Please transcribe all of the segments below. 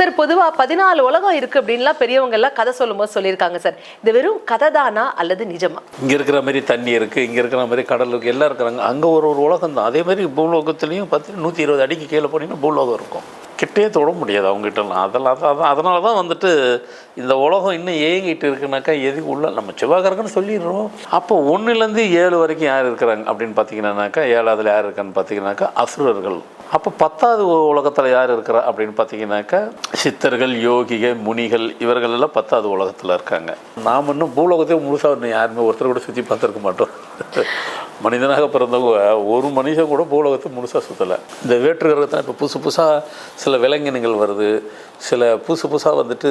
Sir பொதுவாக பதினாலு உலகம் இருக்கு அப்படின்லாம் பெரியவங்க எல்லாம் கதை சொல்லும்போது சொல்லியிருக்காங்க சார். இது வெறும் கதை தானா அல்லது நிஜமா? இங்கே இருக்கிற மாதிரி தண்ணி இருக்குது இங்கே இருக்கிற மாதிரி கடல் இருக்குது எல்லாம் இருக்கிறாங்க. அங்கே ஒரு ஒரு உலகம் தான். அதே மாதிரி பூலோகத்துலேயும் பார்த்தீங்கன்னா நூற்றி இருபது அடிக்கு கீழே போனீங்கன்னா பூலோகம் இருக்கும். கிட்டே தொட முடியாது அவங்ககிட்டலாம். அதெல்லாம் அதான் அதனால தான் வந்துட்டு இந்த உலகம் இன்னும் ஏங்கிட்டு இருக்குனாக்கா எது உள்ள நம்ம சிவாகரகன்னு சொல்லிடுறோம். அப்போ ஒன்றுலேருந்து ஏழு வரைக்கும் யார் இருக்கிறாங்க அப்படின்னு பார்த்தீங்கன்னாக்கா ஏழாவதுல யார் இருக்கான்னு பார்த்தீங்கன்னாக்கா அசுரர்கள். அப்போ பத்தாவது உலகத்தில் யார் இருக்கிறா அப்படின்னு பார்த்தீங்கன்னாக்கா சித்தர்கள் யோகிகள் முனிகள் இவர்கள் எல்லாம் பத்தாவது உலகத்தில் இருக்காங்க. நாம் இன்னும் பூலோகத்தையும் முழுசாக இன்னும் யாருமே ஒருத்தர் கூட சுற்றி பார்த்துருக்க மாட்டோம். மனிதனாக பிறந்தவங்க ஒரு மனுஷன் கூட பூலோகத்தை முழுசாக சுற்றலை இந்த வேற்று கிரகத்தில் இப்போ புதுசு புதுசாக சில விலங்கினங்கள் வருது. சில புதுசு புதுசாக வந்துட்டு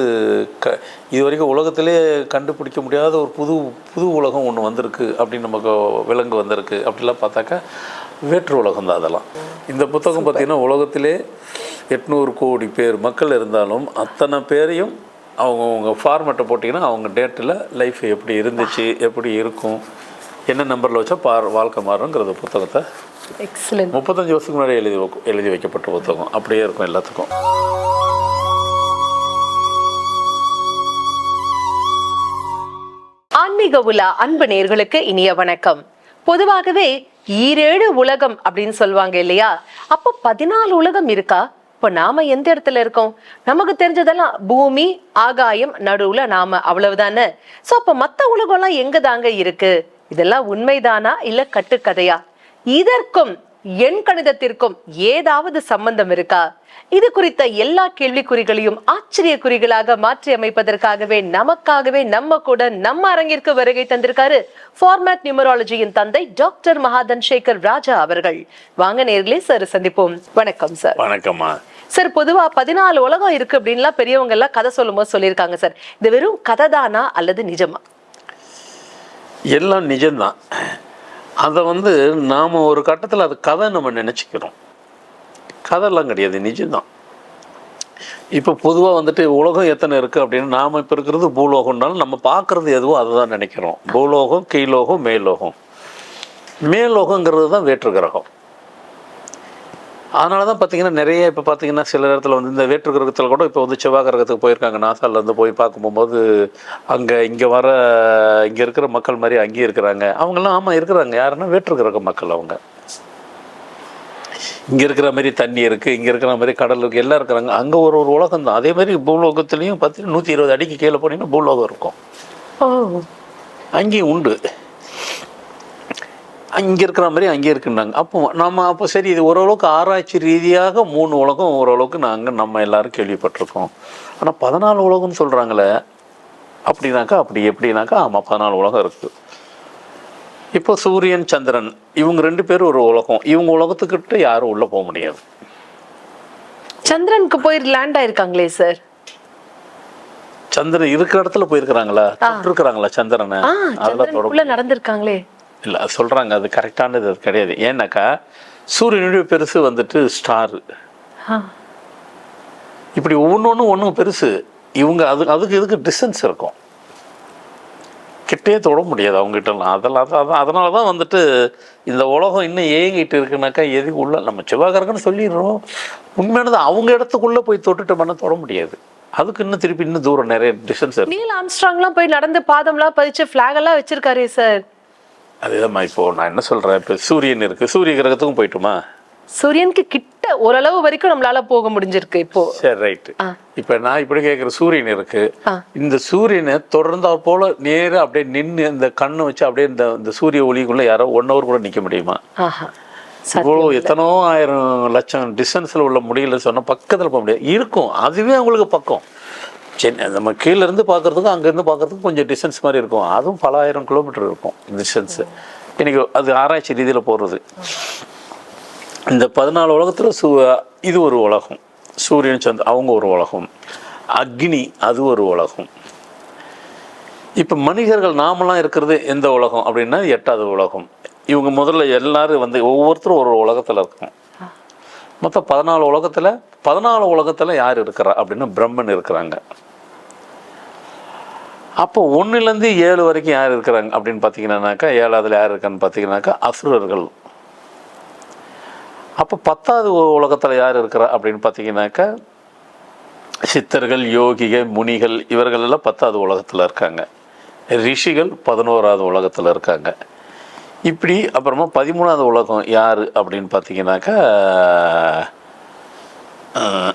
க இது வரைக்கும் உலகத்திலே கண்டுபிடிக்க முடியாத ஒரு புது புது உலகம் ஒன்று வந்திருக்கு அப்படின்னு நமக்கு விலங்கு வந்திருக்கு. அப்படிலாம் பார்த்தாக்கா வேற்று உலகம் தான் அதெல்லாம். இந்த புத்தகம் பார்த்திங்கன்னா உலகத்திலே எட்நூறு கோடி பேர் மக்கள் இருந்தாலும் அத்தனை பேரையும் அவங்கவுங்க ஃபார்மேட்டை போட்டிங்கன்னா அவங்க டேட்டில் லைஃப் எப்படி இருந்துச்சு எப்படி இருக்கும். என்ன நம்பரில் வச்சா பார் வாழ்க்கை மாறுங்கிறத புத்தகத்தை எக்ஸலன்ட் முப்பத்தஞ்சு வருஷத்துக்கு முன்னாடி எழுதி எழுதி வைக்கப்பட்ட புத்தகம். அப்படியே இருக்கும் எல்லாத்துக்கும். ஆன்மீக உலா அன்பு நேர்களுக்கு இனிய வணக்கம். பொதுவாகவே ஈரேழு உலகம் அப்படின்னு சொல்லுவாங்க இல்லையா? அப்போ பதினாலு உலகம் இருக்கா? இப்போ நாம எந்த இடத்துல இருக்கோம்? நமக்கு தெரிஞ்சதெல்லாம் பூமி ஆகாயம் நடுவுல நாம அவ்வளவுதானே? சோ அப்ப மத்த உலகம்லாம் எங்க தாங்க இருக்கு? இதெல்லாம் உண்மைதானா இல்ல கட்டுக்கதையா? இதற்கும் எண் கணிதத்திற்கும் ஏதாவது சம்பந்தம் இருக்கா? இது குறித்த எல்லா கேள்விக்குறிகளையும் ஆச்சரிய குறிகளாக மாற்றி அமைப்பதற்காகவே நமக்காகவே நம்ம கூட நம்ம அரங்கிற்கு வருகை தந்திருக்காரு ஃபார்மேட் நியூமராலஜியின் தந்தை டாக்டர் மகாதன் சேகர் ராஜா அவர்கள். வாங்க நேர்களே சார் சந்திப்போம். வணக்கம் சார் வணக்கம்மா. சார் பொதுவா பதினாலு உலகம் இருக்கு அப்படின்லாம் பெரியவங்க எல்லாம் கதை சொல்லும்போது சொல்லியிருக்காங்க சார் இது வெறும் கதை தானா அல்லது நிஜமா? எல்லாம் நிஜம்தான். அதை வந்து நாம் ஒரு கட்டத்தில் அது கதை நம்ம நினச்சிக்கிறோம். கதைலாம் கிடையாது நிஜம்தான். இப்போ பொதுவாக வந்துட்டு உலகம் எத்தனை இருக்குது அப்படின்னு நாம் இப்போ இருக்கிறது பூலோகம்னாலும் நம்ம பார்க்குறது எதுவோ அதை தான் நினைக்கிறோம். பூலோகம் கீழோகம் மேலோகம். மேலோகங்கிறது தான் வேற்று கிரகம் அதனால தான் பார்த்தீங்கன்னா நிறைய இப்போ பார்த்தீங்கன்னா சில இடத்துல வந்து இந்த வேற்று கிரகத்தில் கூட இப்போ வந்து செவ்வாய் கிரகத்துக்கு போயிருக்காங்க. நாசால இருந்து போய் பார்க்கும் போகும்போது அங்கே இங்கே வர இங்கே இருக்கிற மக்கள் மாதிரி அங்கேயும் இருக்கிறாங்க. அவங்கெல்லாம் ஆமாம் இருக்கிறாங்க. யாருன்னா வேற்று கிரக மக்கள் அவங்க. இங்கே இருக்கிற மாதிரி தண்ணி இருக்குது இங்கே இருக்கிற மாதிரி கடல் இருக்குது எல்லாம் இருக்கிறாங்க. அங்கே ஒரு ஒரு உலகம் தான். அதே மாதிரி பூலோகத்துலேயும் பார்த்தீங்கன்னா நூற்றி இருபது அடிக்கு கீழே போனீங்கன்னா பூலோகம் இருக்கும். அங்கேயும் உண்டு. அங்கே இருக்கிற மாதிரி அங்கே இருக்குன்னாங்க. அப்போ நம்ம அப்போ சரி இது ஓரளவுக்கு ஆராய்ச்சி ரீதியாக மூணு உலகம் ஓரளவுக்கு நாங்கள் நம்ம எல்லாரும் கேள்விப்பட்டிருக்கோம். ஆனால் பதினாலு உலகம்னு சொல்கிறாங்களே அப்படின்னாக்கா அப்படி எப்படின்னாக்கா ஆமாம் பதினாலு உலகம் இருக்குது இப்போ சூரியன் சந்திரன் இவங்க ரெண்டு பேரும் ஒரு உலகம். இவங்க உலகத்துக்கிட்ட யாரும் உள்ளே போக முடியாது. சந்திரனுக்கு போய் லேண்ட் ஆயிருக்காங்களே சார் சந்திரன் இருக்கிற இடத்துல போயிருக்கிறாங்களா? இருக்கிறாங்களா சந்திரனை? அதெல்லாம் நடந்திருக்காங்களே. இல்லை சொல்கிறாங்க அது கரெக்டானது அது கிடையாது. ஏன்னாக்கா சூரியனுடைய பெருசு வந்துட்டு ஸ்டாரு. இப்படி ஒவ்வொன்றும் ஒன்றும் பெருசு. இவங்க அது அதுக்கு இதுக்கு டிஸ்டன்ஸ் இருக்கும். கிட்டே தொட முடியாது அவங்ககிட்டலாம். அதெல்லாம் அதான் அதான் அதனால தான் வந்துட்டு இந்த உலகம் இன்னும் ஏங்கிட்டு இருக்குனாக்கா எது உள்ள நம்ம சிவாகரகன்னு சொல்லிடுறோம். உண்மையானது அவங்க இடத்துக்குள்ளே போய் தொட்டுட்டு பண்ண தொட முடியாது. அதுக்கு இன்னும் திருப்பி இன்னும் தூரம் நிறைய டிஸ்டன்ஸ் நீல் ஆம்ஸ்ட்ராங்லாம் போய் நடந்து பாதம்லாம் பதிச்சு ஃபிளாக் எல்லாம் வச்சிருக்காரே சார் அதுதான் இப்போ நான் என்ன சொல்கிறேன் இப்போ சூரியன் இருக்குது சூரிய கிரகத்துக்கும் போயிட்டுமா? சூரியனுக்கு கிட்ட ஓரளவு வரைக்கும் நம்மளால போக முடிஞ்சிருக்கு இப்போ. சரி ரைட்டு. இப்போ நான் இப்படி கேட்குற சூரியன் இருக்கு. இந்த சூரியனை தொடர்ந்தா போல நேரா அப்படியே நின்று இந்த கண்ணை வச்சு அப்படியே இந்த இந்த சூரிய ஒளிக்குள்ள யாரோ ஒன் ஹவர் கூட நிற்க முடியுமா? இவ்வளோ எத்தனோ ஆயிரம் லட்சம் டிஸ்டன்ஸில் உள்ள முடியல சொன்னால் பக்கத்தில் போக முடியாது. இருக்கும். அதுவே அவங்களுக்கு பக்கம். சென்னை நம்ம கீழேருந்து பார்க்குறதுக்கும் பார்க்கறதுக்கும் அங்கேருந்து பார்க்குறதுக்கும் கொஞ்சம் டிஸ்டன்ஸ் மாதிரி இருக்கும். அதுவும் பல ஆயிரம் கிலோமீட்டர் இருக்கும் டிஸ்டன்ஸு இன்றைக்கி அது ஆராய்ச்சி ரீதியில் போடுறது. இந்த பதினாலு உலகத்தில் சூ இது ஒரு உலகம். சூரியன் சந்த் அவங்க ஒரு உலகம். அக்னி அது ஒரு உலகம். இப்போ மனிதர்கள் நாமெல்லாம் இருக்கிறது எந்த உலகம் அப்படின்னா எட்டாவது உலகம். இவங்க முதல்ல எல்லாரும் வந்து ஒவ்வொருத்தரும் ஒரு உலகத்தில் இருக்கும் மொத்தம் பதினாலு உலகத்தில் பதினாலு உலகத்தில் யார் இருக்கிறா அப்படின்னா பிரம்மன் இருக்கிறாங்க. அப்போ ஒன்றுலேருந்து ஏழு வரைக்கும் யார் இருக்கிறாங்க அப்படின்னு பார்த்தீங்கன்னாக்கா ஏழாவதுல யார் இருக்கான்னு பார்த்தீங்கன்னாக்கா அசுரர்கள். அப்போ பத்தாவது உலகத்தில் யார் இருக்கிறா அப்படின்னு பார்த்தீங்கன்னாக்கா சித்தர்கள் யோகிகள் முனிகள் இவர்கள் எல்லாம் பத்தாவது உலகத்தில் இருக்காங்க. ரிஷிகள் பதினோராவது உலகத்தில் இருக்காங்க. இப்படி அப்புறமா பதிமூணாவது உலகம் யார் அப்படின்னு பார்த்தீங்கன்னாக்கா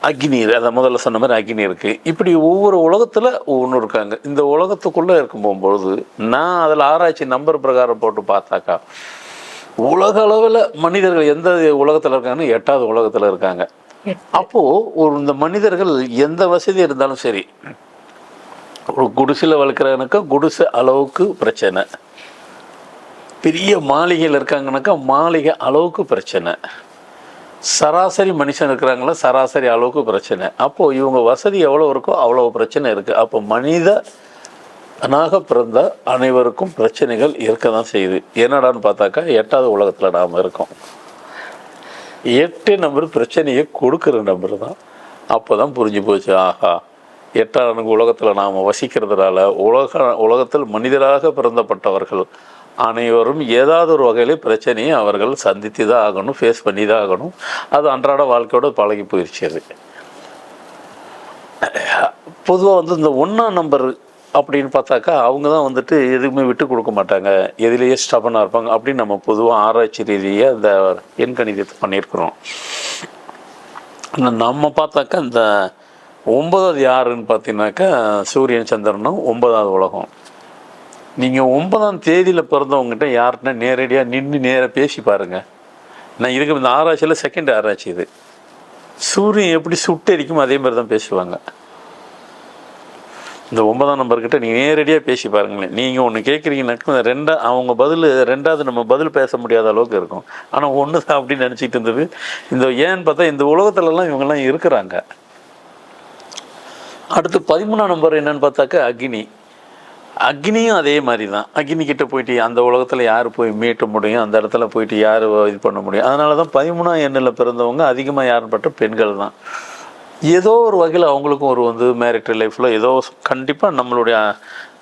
அக்னி அதை முதல்ல சொன்ன மாதிரி அக்னி இருக்குது இப்படி ஒவ்வொரு உலகத்தில் ஒவ்வொன்று இருக்காங்க. இந்த உலகத்துக்குள்ளே இருக்கும் போகும்பொழுது நான் அதில் ஆராய்ச்சி நம்பர் பிரகாரம் போட்டு பார்த்தாக்கா உலக அளவில் மனிதர்கள் எந்த உலகத்தில் இருக்காங்கன்னு எட்டாவது உலகத்தில் இருக்காங்க. அப்போது ஒரு இந்த மனிதர்கள் எந்த வசதி இருந்தாலும் சரி ஒரு குடிசையில் வளர்க்குறவனுக்கு குடிசை அளவுக்கு பிரச்சனை. பெரிய மாளிகையில் இருக்காங்கனாக்கா மாளிகை அளவுக்கு பிரச்சனை. சராசரி மனுஷன் இருக்கிறாங்களா? சராசரி அளவுக்கு பிரச்சனை. அப்போது இவங்க வசதி எவ்வளோ இருக்கோ அவ்வளோ பிரச்சனை இருக்குது அப்போ மனித அனாக பிறந்த அனைவருக்கும் பிரச்சனைகள் இருக்க தான் செய்யுது. என்னடான்னு பார்த்தாக்கா எட்டாவது உலகத்தில் நாம் இருக்கோம். எட்டு நம்பர் பிரச்சனையை கொடுக்குற நம்பர் தான். அப்போ தான் புரிஞ்சு போச்சு ஆஹா எட்டாம் உலகத்தில் நாம் வசிக்கிறதுனால உலக உலகத்தில் மனிதராக பிறந்தப்பட்டவர்கள் அனைவரும் ஏதாவது ஒரு வகையில் பிரச்சனையை அவர்கள் சந்தித்து தான் ஆகணும் ஃபேஸ் பண்ணி தான் ஆகணும். அது அன்றாட வாழ்க்கையோட பழகி போயிடுச்சு அது. பொதுவாக வந்து இந்த ஒன்றாம் நம்பர் அப்படின்னு பார்த்தாக்கா அவங்க தான் வந்துட்டு எதுவுமே விட்டு கொடுக்க மாட்டாங்க. எதுலேயே ஸ்டபனாக இருப்பாங்க அப்படின்னு நம்ம பொதுவாக ஆராய்ச்சி ரீதியாக இந்த எண்கணிதத்தை பண்ணியிருக்கிறோம். நம்ம பார்த்தாக்கா இந்த ஒன்பதாவது யாருன்னு பார்த்தீங்கன்னாக்கா சூரியன் சந்திரனும் ஒன்பதாவது உலகம். நீங்கள் ஒன்பதாம் தேதியில் பிறந்தவங்ககிட்ட யார்கிட்ட நேரடியாக நின்று நேராக பேசி பாருங்கள் நான் இருக்கிற இந்த ஆராய்ச்சியில் செகண்ட் ஆராய்ச்சி இது. சூரியன் எப்படி சுட்டரிக்கும் அதே மாதிரி தான் பேசுவாங்க. இந்த ஒன்பதாம் நம்பர்கிட்ட நீங்கள் நேரடியாக பேசி பாருங்களேன். நீங்கள் ஒன்று கேட்குறீங்கன்னாக்கா ரெண்டா அவங்க பதில் ரெண்டாவது நம்ம பதில் பேச முடியாத அளவுக்கு இருக்கும். ஆனால் ஒன்று தான் அப்படின்னு நினச்சிக்கிட்டு இருந்தது. இந்த ஏன்னு பார்த்தா இந்த உலகத்துலலாம் இவங்கெல்லாம் இருக்கிறாங்க. அடுத்து பதிமூணாம் நம்பர் என்னன்னு பார்த்தாக்கா அக்னி. அக்னியும் அதே மாதிரி தான் அக்னிக்கிட்ட போயிட்டு அந்த உலகத்தில் யார் போய் மீட்ட முடியும்? அந்த இடத்துல போயிட்டு யார் இது பண்ண முடியும்? அதனால தான் பதிமூணாம் எண்ணில் பிறந்தவங்க அதிகமாக யாருன்னு பட்ட பெண்கள் தான் ஏதோ ஒரு வகையில் அவங்களுக்கும் ஒரு வந்து மேரிட்டல் லைஃப்பில் ஏதோ கண்டிப்பாக நம்மளுடைய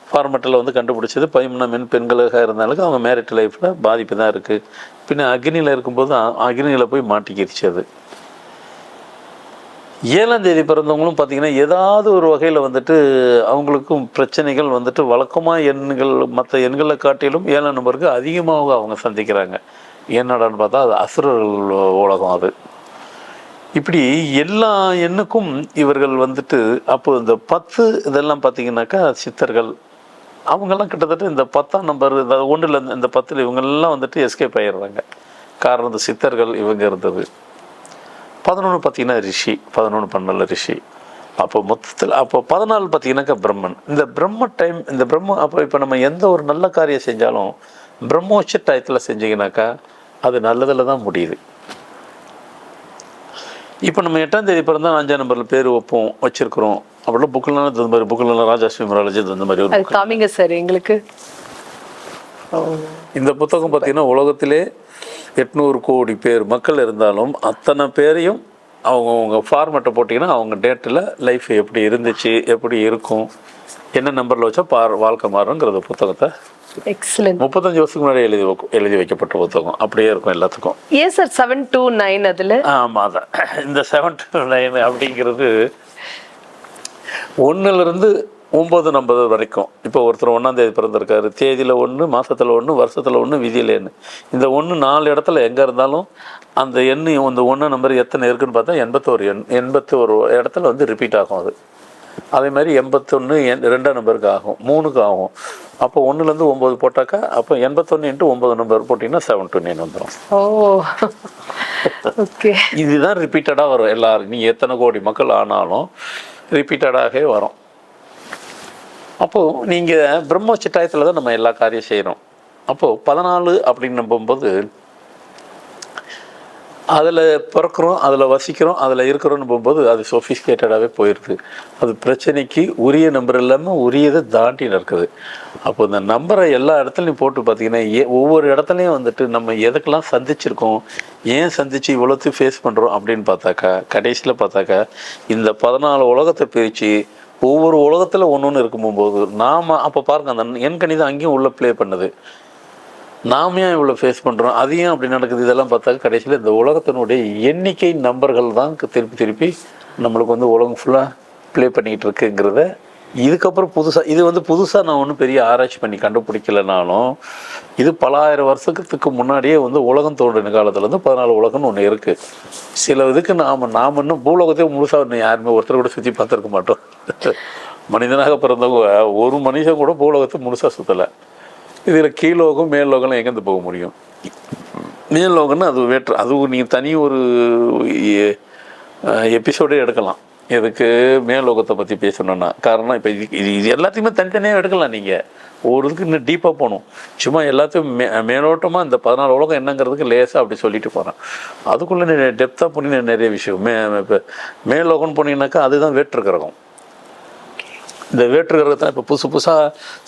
ஃபார்மெட்டில் வந்து கண்டுபிடிச்சது பதிமூணாம் எண் பெண்களாக இருந்தாலும் அவங்க மேரிட் லைஃப்பில் பாதிப்பு தான் இருக்குது பின்ன அக்னியில் இருக்கும்போது அக்னியில் போய் மாட்டிக்கிடுச்சு அது. ஏழாம் தேதி பிறந்தவங்களும் பார்த்தீங்கன்னா ஏதாவது ஒரு வகையில் வந்துட்டு அவங்களுக்கும் பிரச்சனைகள் வந்துட்டு வழக்கமாக எண்கள் மற்ற எண்களை காட்டிலும் ஏழாம் நம்பருக்கு அதிகமாக அவங்க சந்திக்கிறாங்க. என்னடான்னு பார்த்தா அது அசுரர்கள் உலகம் அது. இப்படி எல்லா எண்ணுக்கும் இவர்கள் வந்துட்டு அப்போ இந்த பத்து இதெல்லாம் பார்த்தீங்கன்னாக்கா சித்தர்கள். அவங்கெல்லாம் கிட்டத்தட்ட இந்த பத்தாம் நம்பர் இந்த ஒன்றில் இந்த பத்தில் இவங்கெல்லாம் வந்துட்டு எஸ்கேப் ஆயிடுறாங்க. காரணம் இந்த சித்தர்கள் இவங்க இருந்தது. பதினொன்று பார்த்தீங்கன்னா ரிஷி பதினொன்று பன்னெண்டு ரிஷி. அப்போ மொத்தத்தில் அப்போ பதினாலு பார்த்தீங்கன்னாக்கா பிரம்மன். இந்த பிரம்ம டைம் இந்த பிரம்ம அப்போ இப்போ நம்ம எந்த ஒரு நல்ல காரியம் செஞ்சாலும் பிரம்மோச்ச டயத்தில் செஞ்சீங்கன்னாக்கா அது நல்லதில் தான் முடியுது. இப்போ நம்ம எட்டாம் தேதி பிறந்தா அஞ்சாம் நம்பரில் பேர் வைப்போம் வச்சிருக்கிறோம். அப்படிலாம் புக்கிலாம் இந்த மாதிரி புக்கில் ராஜாஸ்மி முராலஜி இந்த மாதிரி ஒரு அது காமிங்க சார் எங்களுக்கு. இந்த புத்தகம் பார்த்தீங்கன்னா உலகத்திலே எட்நூறு கோடி பேர் மக்கள் இருந்தாலும் அத்தனை பேரையும் அவங்கவுங்க ஃபார்மேட்டை போட்டிங்கன்னா அவங்க டேட்டில் லைஃப் எப்படி இருந்துச்சு எப்படி இருக்கும் என்ன நம்பரில் வச்சா பார் வாழ்க்கை மாறுங்கிறத புத்தகத்தை எக்ஸலன்ட் முப்பத்தஞ்சு வருஷத்துக்கு முன்னாடி எழுதி எழுதி வைக்கப்பட்ட புத்தகம். அப்படியே இருக்கும் எல்லாத்துக்கும். ஏன் சார் செவன் டூ நைன் அதுல? ஆமாம் அதான். இந்த செவன் டு நைன் அப்படிங்கிறது ஒன்றுலேருந்து ஒம்பது நம்பது வரைக்கும். இப்போ ஒருத்தர் ஒன்றாம் தேதி பிறந்திருக்காரு. தேதியில் ஒன்று மாதத்தில் ஒன்று வருஷத்தில் ஒன்று விதியில் எண்ணு. இந்த ஒன்று நாலு இடத்துல எங்கே இருந்தாலும் அந்த எண்ணு இந்த ஒன்று நம்பர் எத்தனை இருக்குன்னு பார்த்தா எண்பத்தோரு எண் எண்பத்தோரு இடத்துல வந்து ரிப்பீட் ஆகும் அது. அதே மாதிரி எண்பத்தொன்று எண் ரெண்டாம் நம்பருக்கு ஆகும். மூணுக்கு ஆகும். அப்போ ஒன்றுலேருந்து ஒம்பது போட்டாக்கா அப்போ எண்பத்தொன்று இன்ட்டு ஒம்பது நம்பர் போட்டிங்கன்னா செவன் டு நைன் வந்துடும் ஓ ஓகே இதுதான் ரிப்பீட்டடாக வரும் எல்லாரும். நீ எத்தனை கோடி மக்கள் ஆனாலும் ரிப்பீட்டடாகவே வரும். அப்போது நீங்கள் பிரம்ம டயத்தில் தான் நம்ம எல்லா காரியம் செய்கிறோம் அப்போது பதினாலு அப்படின்னு நம்பும்போது அதில் பிறக்கிறோம் அதில் வசிக்கிறோம் அதில் இருக்கிறோம்னு போகும்போது அது சொஃபிஸ்கேட்டடாகவே போயிடுது அது பிரச்சனைக்கு உரிய நம்பர் இல்லாமல் உரியதை தாண்டி நடக்குது. அப்போ இந்த நம்பரை எல்லா இடத்துலையும் போட்டு பார்த்தீங்கன்னா ஏ ஒவ்வொரு இடத்துலையும் வந்துட்டு நம்ம எதுக்கெல்லாம் சந்திச்சிருக்கோம் ஏன் சந்திச்சு இவ்வளோத்தையும் ஃபேஸ் பண்ணுறோம் அப்படின்னு பார்த்தாக்கா கடைசியில் பார்த்தாக்கா இந்த பதினாலு உலகத்தை பிரித்து ஒவ்வொரு உலகத்தில் ஒன்று ஒன்று இருக்கும்போது நாம் அப்போ பாருங்க அந்த என் கணிதம் அங்கேயும் உள்ளே ப்ளே பண்ணுது. நாம் ஏன் இவ்வளோ ஃபேஸ் பண்ணுறோம் அது ஏன் அப்படி நடக்குது? இதெல்லாம் பார்த்தா கடைசியில் இந்த உலகத்தினுடைய எண்ணிக்கை நம்பர்கள் தான் திருப்பி திருப்பி நம்மளுக்கு வந்து உலகம் ஃபுல்லாக ப்ளே பண்ணிக்கிட்டு இருக்குங்கிறத இதுக்கப்புறம் புதுசாக இது வந்து புதுசாக நான் ஒன்றும் பெரிய ஆராய்ச்சி பண்ணி கண்டுபிடிக்கலனாலும் இது பல ஆயிரம் வருஷத்துக்கு முன்னாடியே வந்து உலகம் தோன்றின காலத்துலேருந்து பதினாலு உலகம்னு ஒன்று இருக்குது சில இதுக்கு நாம் நாம் இன்னும் பூலோகத்தையே முழுசாக இன்னும் யாருமே ஒருத்தர் கூட சுற்றி பார்த்துருக்க மாட்டோம். மனிதனாக பிறந்தவங்க ஒரு மனுஷன் கூட பூலோகத்தை முழுசாக சுற்றலை இதில் கீழோகம் மேல்லோகம்லாம் எங்கேருந்து போக முடியும்? மேல்லோகம்னு அது வேற்று அது நீங்கள் தனி ஒரு எபிசோடே எடுக்கலாம். எதுக்கு மேலோகத்தை பற்றி பேசணும்னா? காரணம் இப்போ இது இது இது எல்லாத்தையுமே தனித்தனியாக எடுக்கலாம் நீங்கள் ஒரு இதுக்கு இன்னும் டீப்பாக போகணும். சும்மா எல்லாத்தையும் மே மேலோட்டமாக இந்த பதினாலு உலகம் என்னங்கிறதுக்கு லேசாக அப்படி சொல்லிட்டு போகிறேன் அதுக்குள்ளே டெப்த்தாக போனீங்கன்னா நிறைய விஷயம். மே இப்போ மேலோகம்னு போனீங்கன்னாக்கா அதுதான் வேற்றுக்கிறகம் கிரகம் இந்த வேற்று கிரகத்தில் இப்போ புதுசு புதுசாக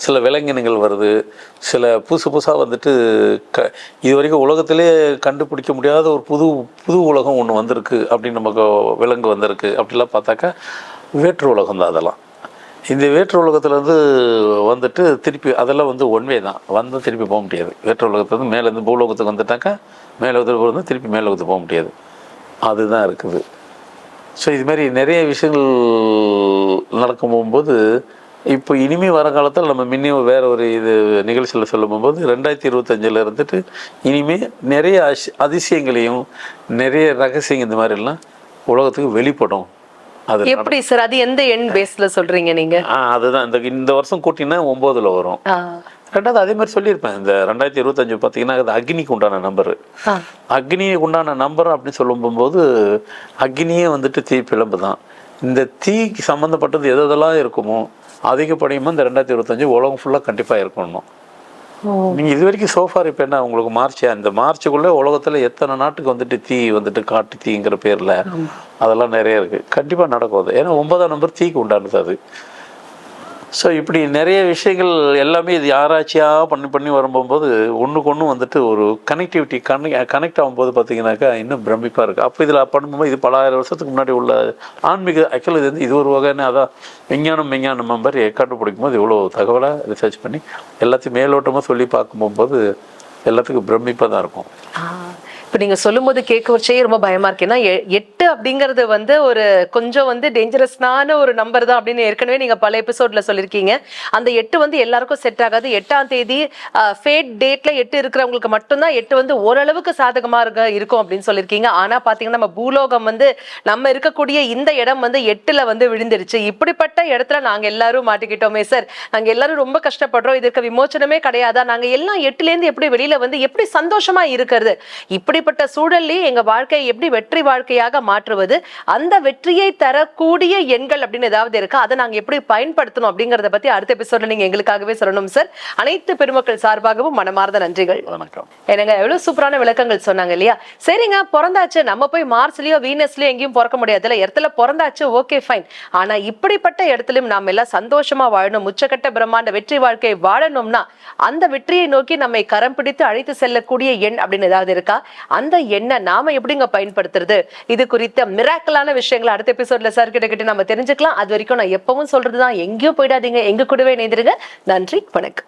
சில விலங்கினங்கள் வருது. சில புதுசு புதுசாக வந்துட்டு க இது வரைக்கும் உலகத்திலே கண்டுபிடிக்க முடியாத ஒரு புது புது உலகம் ஒன்று வந்திருக்கு அப்படின்னு நமக்கு விலங்கு வந்திருக்கு. அப்படிலாம் பார்த்தாக்கா வேற்று உலகம் தான் அதெல்லாம். இந்த வேற்று உலகத்துலேருந்து வந்துட்டு திருப்பி அதெல்லாம் வந்து ஒன்வே தான். வந்தால் திருப்பி போக முடியாது. வேற்று உலகத்துலேருந்து மேலேருந்து பூலோகத்துக்கு வந்துட்டாக்கா மேலோகத்துக்கு போகிறது திருப்பி மேலோகத்துக்கு போக முடியாது. அதுதான் இருக்குது. ஸோ இதுமாரி நிறைய விஷயங்கள் நடக்கும் போகும்போது இப்போ இனிமே வர காலத்தில் நம்ம முன்னே வேற ஒரு இது நிகழ்ச்சியில் சொல்லும் போகும்போது ரெண்டாயிரத்தி இருபத்தஞ்சில் இருந்துட்டு இனிமே நிறைய அஷ் அதிசயங்களையும் நிறைய ரகசியங்கள் இந்த மாதிரிலாம் உலகத்துக்கு வெளிப்படும். அது எப்படி சார்? அது எந்த எண் பேஸ்ல சொல்றீங்க நீங்க? அதுதான். இந்த இந்த வருஷம் கூட்டினா ஒம்போதுல வரும். ரெண்டாவது அதே மாதிரி சொல்லியிருப்பேன். இந்த ரெண்டாயிரத்தி இருபத்தஞ்சு பார்த்தீங்கன்னா அது அக்னிக்கு உண்டான நம்பரு. அக்னிக்கு உண்டான நம்பர் அப்படின்னு சொல்லும்போது அக்னியே வந்துட்டு தீ பிளம்பு தான் இந்த தீக்கு சம்மந்தப்பட்டது எது எதெல்லாம் இருக்குமோ அதிகப்படியுமா இந்த ரெண்டாயிரத்தி இருபத்தஞ்சு உலகம் ஃபுல்லாக கண்டிப்பாக இருக்கணும் நீங்கள் இது வரைக்கும் சோஃபார் இப்போ என்ன உங்களுக்கு மார்ச் இந்த மார்ச்சுக்குள்ளே உலகத்தில் எத்தனை நாட்டுக்கு வந்துட்டு தீ வந்துட்டு காட்டு தீங்கிற பேரில் அதெல்லாம் நிறைய இருக்குது கண்டிப்பாக நடக்கும் அது. ஏன்னா ஒன்பதாம் நம்பர் தீக்கு உண்டானது அது. ஸோ இப்படி நிறைய விஷயங்கள் எல்லாமே இது ஆராய்ச்சியாக பண்ணி பண்ணி வரும்போது ஒன்றுக்கு ஒன்று வந்துட்டு ஒரு கனெக்டிவிட்டி கனெக்ட் கனெக்ட் ஆகும்போது பார்த்தீங்கன்னாக்கா இன்னும் பிரமிப்பாக இருக்குது அப்போ இதில் பண்ணும்போது இது பல ஆயிரம் வருஷத்துக்கு முன்னாடி உள்ள ஆன்மீக ஆக்சுவலாக இது வந்து இது ஒரு வகையான அதான் விஞ்ஞானம் விஞ்ஞானம் மாதிரி கண்டுபிடிக்கும் போது இவ்வளோ தகவலாக ரிசர்ச் பண்ணி எல்லாத்தையும் மேலோட்டமாக சொல்லி பார்க்கும்போது எல்லாத்துக்கும் பிரமிப்பாக தான் இருக்கும். இப்போ நீங்கள் சொல்லும்போது கேட்க வச்சே ரொம்ப பயமாக இருக்கு. ஏன்னா எ- எட்டு அப்படிங்கிறது வந்து ஒரு கொஞ்சம் வந்து டேஞ்சரஸ்னான ஒரு நம்பர் தான் அப்படின்னு ஏற்கனவே நீங்கள் பல எபிசோட்ல சொல்லியிருக்கீங்க. அந்த எட்டு வந்து எல்லாருக்கும் செட் ஆகாது. எட்டாம் தேதி ஃபேட் டேட்ல எட்டு இருக்கிறவங்களுக்கு மட்டும்தான் எட்டு வந்து ஓரளவுக்கு சாதகமாக இருக்க இருக்கும் அப்படின்னு சொல்லியிருக்கீங்க. ஆனால் பார்த்தீங்கன்னா நம்ம பூலோகம் வந்து நம்ம இருக்கக்கூடிய இந்த இடம் வந்து எட்டில் வந்து விழுந்துருச்சு. இப்படிப்பட்ட இடத்துல நாங்கள் எல்லாரும் மாட்டிக்கிட்டோமே சார் நாங்கள் எல்லாரும் ரொம்ப கஷ்டப்படுறோம். இதற்கு விமோச்சனமே கிடையாதா? நாங்கள் எல்லாம் எட்டுலேருந்து எப்படி வெளியில் வந்து எப்படி சந்தோஷமா இருக்கிறது? இப்படிப்பட்ட சூழல்லே எங்க வாழ்க்கையை எப்படி வெற்றி வாழ்க்கையாக மாற்றுவது? அந்த வெற்றியை தரக்கூடிய எண்கள் அப்படின்னு ஏதாவது இருக்கா? அதை நாங்க எப்படி பயன்படுத்தணும் அப்படிங்கறத பத்தி அடுத்த எபிசோட்ல நீங்க எங்களுக்காகவே சொல்லணும் சார் அனைத்து பெருமக்கள் சார்பாகவும் மனமார்ந்த நன்றிகள். வணக்கம். என்னங்க எவ்வளவு சூப்பரான விளக்கங்கள் சொன்னாங்க இல்லையா? சரிங்க பிறந்தாச்சு. நம்ம போய் மார்ஸ்லயோ வீனஸ்லயோ எங்கேயும் பிறக்க முடியாதுல்ல. இடத்துல பிறந்தாச்சு ஓகே ஃபைன் ஆனா இப்படிப்பட்ட இடத்துலயும் நாம எல்லாம் சந்தோஷமா வாழணும் உச்சக்கட்ட பிரம்மாண்ட வெற்றி வாழ்க்கையை வாழணும்னா அந்த வெற்றியை நோக்கி நம்மை கரம் பிடித்து அழைத்து செல்லக்கூடிய எண் அப்படின்னு ஏதாவது இருக்கா? அந்த எண்ணை நாம எப்படிங்க பயன்படுத்துறது? இது குறித்த மிராக்கலான விஷயங்களை அடுத்த எபிசோட்ல சார் கிட்ட கிட்ட நம்ம தெரிஞ்சுக்கலாம். அது வரைக்கும் நான் எப்பவும் சொல்றதுதான். எங்கேயும் போயிடாதீங்க. எங்க கூடவே இணைந்திருங்க. நன்றி. வணக்கம்.